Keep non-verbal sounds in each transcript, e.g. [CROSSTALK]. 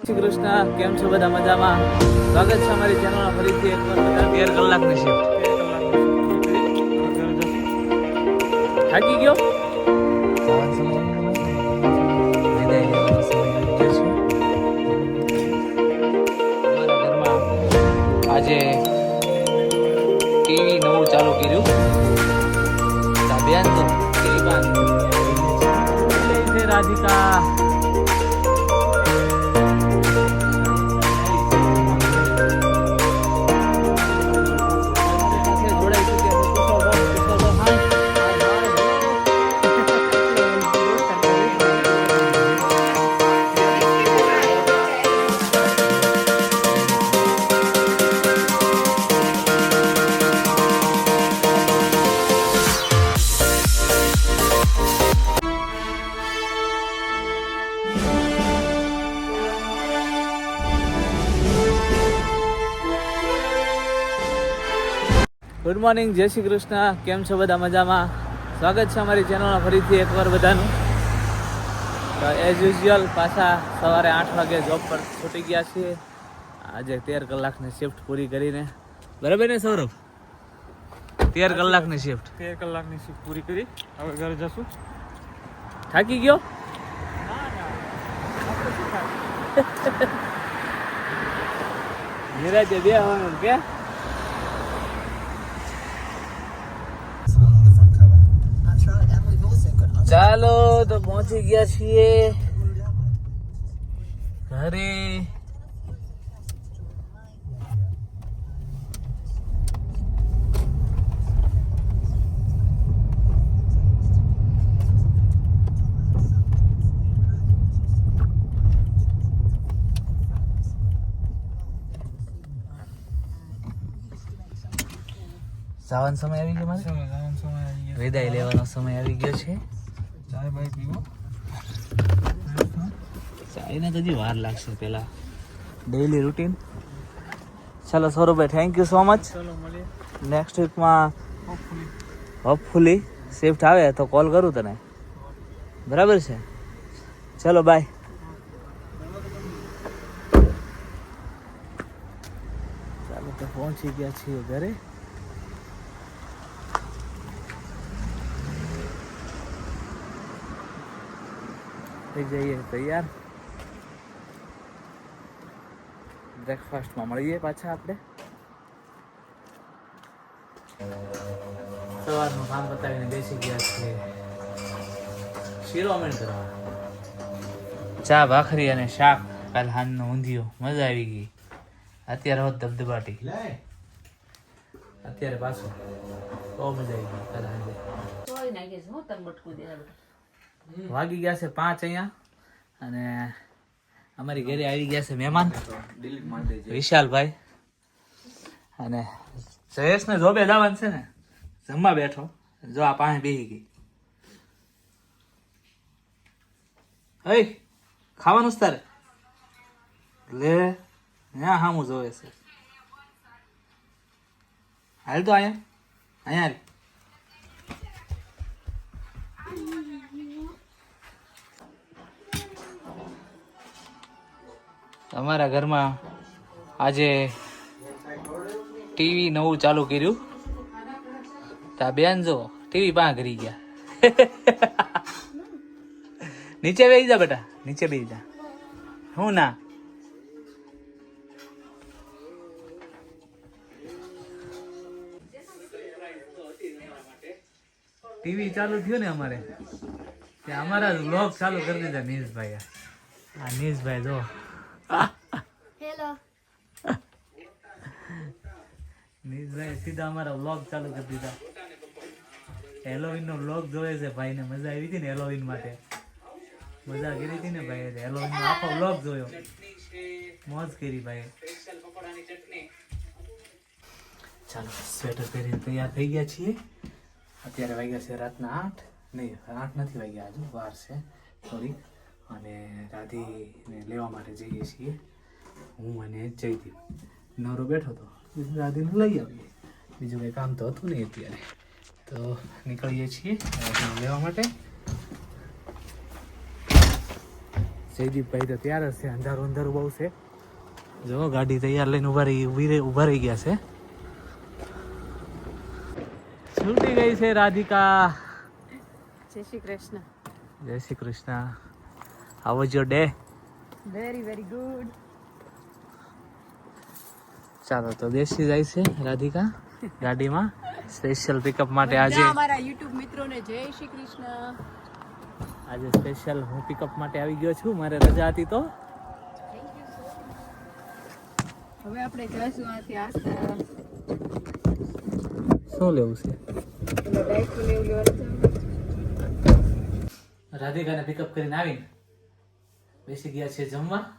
શ્રી કૃષ્ણ કેમ છો બધા મજામાં? સ્વાગત છે અમારી ચેનલમાં ફરીથી એક વાર બધા. તેર કલાકની શિફ્ટ થાકી ગયો? મોર્નિંગ જય શ્રી કૃષ્ણ. કેમ છો બધા મજામાં? સ્વાગત છે અમારી ચેનલમાં ફરીથી એકવાર બધાનું. તો એઝ યુઝ્યુઅલ પાછા સવારે આઠ વાગે જોબ પર છૂટી ગયા છીએ. આજે તેર કલાકની શિફ્ટ પૂરી કરીને. બરાબર ને સૌરભ? તેર કલાકની શિફ્ટ તેર કલાકની શિફ્ટ પૂરી કરી. હવે ઘરે જશું. થાકી ગયો? નિરાજે બે કે ચાલો તો પહોંચી ગયા છીએ. ઘરે. સાવન સમય આવી ગયો મારે? સમય સમય આવી ગયો. વિદાય લેવાનો સમય આવી ગયો છે. ચાય બાય પીવો. તો હજી વાર લાગશે પેલા. ડેઈલી રૂટીન ચાલો Saurabhbhai thank you so much next વીકમાં હોપફુલી હોપફુલી શિફ્ટ આવે તો કોલ કરું તને. બરાબર છે? ચલો બાય ચાલો તો પહોંચી ગયા છીએ ઘરે. થઈ જઈએ તૈયાર. બ્રેકફાસ્ટમાં મળીએ પાછા આપણે. સવારનું કામ પતાવીને બેસી ગયા છે શિરોમણ કરવા. ચા ભાખરી અને શાક કાલ હાનનો ઊંધિયો. મજા આવી ગઈ. અત્યારે હોત ધબધબાટી. અત્યારે પાછું બહુ મજા આવી ગઈ કાલ હાંજે. નાખીશ હું તને બટકું દે વાગી ગયા છે પાંચ અહીંયા. અને અમારી ઘરે આવી ગયા છે મહેમાન. વિશાલભાઈ. અને જયેશને જોબે જવાનું છે ને જમવા બેઠો. જો આ પાસે બેહી ગઈ. હઈ ખાવાનું જ તારે? લે હા હા હું જોવે છે. હાલ તો અહીંયા અહીંયા અમારા ઘરમાં આજે ટીવી નવું ચાલુ કર્યું. તા બેન જો, ટીવી પા કરી ગયા. નીચે બેસી જા બેટા, નીચે બેસી જા. હું ના? ટીવી ચાલુ થયું ને અમારે. અમારા બ્લોગ ચાલુ કરી દીધા નીશભાઈ આ નીશભાઈ જો નીશભાઈ સીધા અમારા વ્લોગ ચાલુ કરી દીધા. હેલોવીન નો વ્લોગ જોવે છે ભાઈને. મજા આવી હતી ને હેલોવીન માટે? મજા કરી હતી ને ભાઈ હેલોવીન નો આખો વ્લોગ જોયો. મોજ કરી ભાઈ ચાલો સ્વેટર પહેરીને તૈયાર થઈ ગયા છીએ. અત્યારે વાગ્યા છે રાતના આઠ. નહીં આઠ નથી વાગ્યા, હજુ વાર છે. થોડીક અને રાધીને લેવા માટે જઈએ છીએ. હું અને જયદીપ. નવરો બેઠો હતો. રાધીને લઈ આવીએ. બીજું કંઈ કામ તો હતું નહીં અત્યારે. તો નીકળીએ છીએ લેવા માટે. જયદીપભાઈ તો તૈયાર છે. અંધારું અંધારું બહુ છે. જો ગાડી તૈયાર લઈને ઊભા રહી ઊભી રહી ઊભા રહી ગયા છે. છૂટી ગઈ છે રાધિકા. જય શ્રી કૃષ્ણ. જય Shri Krishna. How was your day? Very very good. ચાલો તો દેશી જાય છે રાધિકા ગાડીમાં. સ્પેશિયલ પિકઅપ માટે આજે અમારા યુટ્યુબ મિત્રોને જય શ્રી કૃષ્ણ. આજે સ્પેશિયલ હું પિકઅપ માટે આવી ગયો છું. મારે રજા હતી તો. હવે આપણે જઈશું આથી આસ્તા શું લેવું છે? રાધિકાને પિકઅપ કરીને આવીને. બેસી ગયા છે જમવા.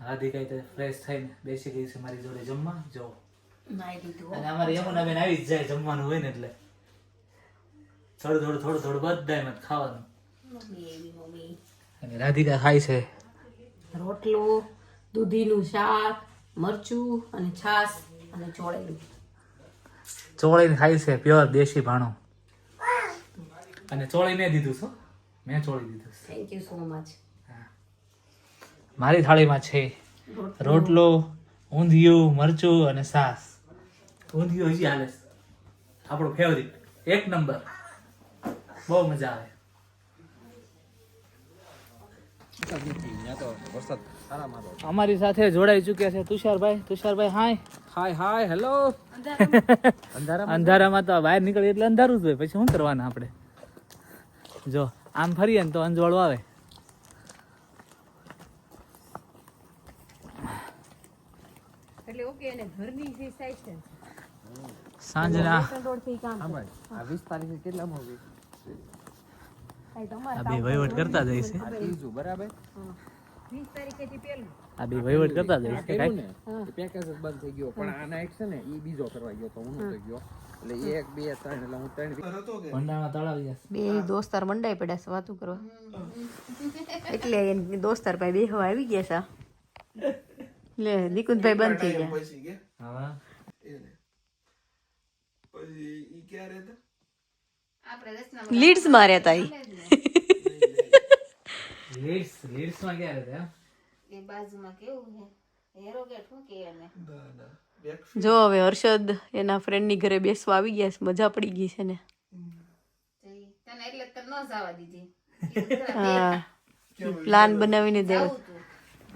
રાધિકા તો ફ્રેશ થઈને બેસી ગઈ છે મારી જોડે જમવા. જો. અને અમારે યમુના બેન આવી જ જાય જમવાનું હોય ને એટલે. થોડું થોડું થોડું થોડું ખાવાનું. મમ્મી એવી મમ્મી. અને રાધિકા ખાય છે. રોટલો દૂધીનું શાક મરચું અને છાશ અને ચોળેલું. ચોળીને ખાય છે પ્યોર દેશી ભાણું. અને ચોળી મેં દીધું છું મેં ચોળી દીધું. થેન્ક યુ સો મચ મારી થાળીમાં છે રોટલો ઊંધિયું મરચું અને સાસ. ઊંધિયું હજી હાલે આપણો ફેવરિટ એક નંબર બહુ મજા આવે. અમારી સાથે જોડાઈ ચૂક્યા છે તુષારભાઈ. તુષારભાઈ હાય. હાય હાય હેલો. અંધારા અંધારામાં તો બહાર નીકળીએ એટલે અંધારું જ હોય. પછી શું કરવાના આપણે? જો આમ ફરીએ ને તો અંજવાળું આવે. એટલે ઓકે અને ઘરની જે સાઈડ છે સાંજના. આ વીસ તારીખે કેટલા થાય બે વહીવટ કરતા જાય છે. બરાબર? વીસ તારીખે થી પેલું આ બે વહીવટ કરતા જાય છે પેલું પેકેજ બંધ થઈ ગયો. પણ આના એક છે ને એ બીજો કરવા ગયો તો હું. નતો ગયો. એટલે એક બે ત્રણ એટલે હું ત્રણ ભંડારમાં તળાવ બે દોસ્તાર મંડાઈ પડ્યા છે વાતું કરવા. એટલે દોસ્તાર ભાઈ બે હવા આવી ગયા છે. લે નિકુંતભાઈ બંધ થઈ ગયા. હા. લીડ્સમાં રહેતા ઈ. [LAUGHS] લીડ્સ લીડ્સમાં ક્યાં રહેતા એ બાજુમાં કેવું છે? એરોગેટ શું કે એને? જો હવે હર્ષદ એના ફ્રેન્ડની ઘરે બેસવા આવી ગયા છે મજા પડી ગઈ છે ને. તને એટલે તને ન જવા દીધી. [LAUGHS] હા. પ્લાન બનાવીને દેવો. ઈ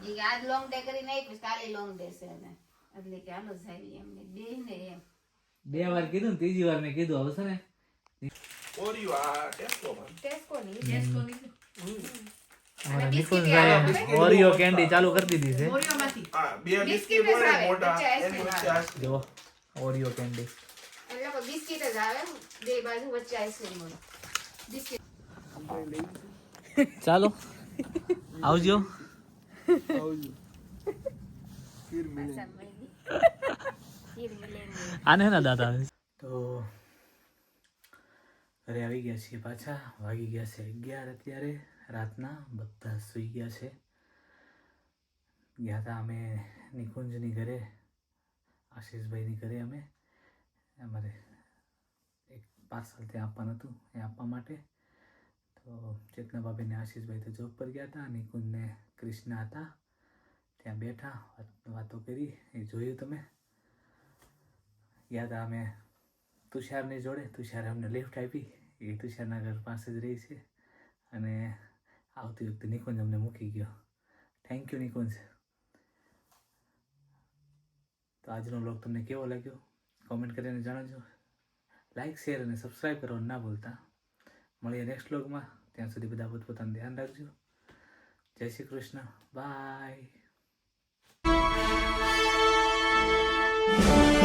કે આજ લોંગ ડે કરીને આવીશ કાલે લોંગ ડે છે એને. એટલે કે હાલો જાવી એમ બે ને એમ. બે વાર કીધું ને ત્રીજી વાર મેં કીધું હવે છે ને ટેસ્કો ની. ટેસ્કો ની. ઓરિયો કેન્ડી ચાલુ કરી દીધી છે. બિસ્કિટ જ આવે વચ્ચે આઈસ્ક્રીમ જો ઓરિયો કેન્ડી. એટલે કોઈ બિસ્કિટ જ આવે બે બાજુ વચ્ચે આઈસ્ક્રીમ હોય. બિસ્કિટ. ચાલો આવજો. આને ના દાદા? તો ઘરે આવી ગયા છીએ પાછા, વાગી ગયા છે અગિયાર અત્યારે, રાતના બધા સૂઈ ગયા છે. ગયા હતા અમે નિકુંજની ઘરે, આશીષભાઈની ઘરે અમે. અમારે એક પાર્સલ ત્યાં આપવાનું હતું, એ આપવા માટે. તો ચેતના ભાભીને આશીષભાઈ તો જોબ પર ગયા હતા નિકુંજને કૃષ્ણા હતા. ત્યાં બેઠા, વાતો કરી. એ જોયું તમે? યાદ અમે તુષારની જોડે. તુષારે અમને લિફ્ટ આપી. એ તુષારના ઘર પાસે જ રહી છે. અને આવતી વખતે નિકુંજ અમને મૂકી ગયો. Thank you Nikunj. તો આજનો બ્લોગ તમને કેવો લાગ્યો? કોમેન્ટ કરીને જણાવજો. લાઈક શેર અને સબસ્ક્રાઈબ કરવાનું ના ભૂલતા. મળીએ નેક્સ્ટ વ્લોગમાં ત્યાં સુધી બધા પોતપોતાનું ધ્યાન રાખજો. જય શ્રી કૃષ્ણ. બાય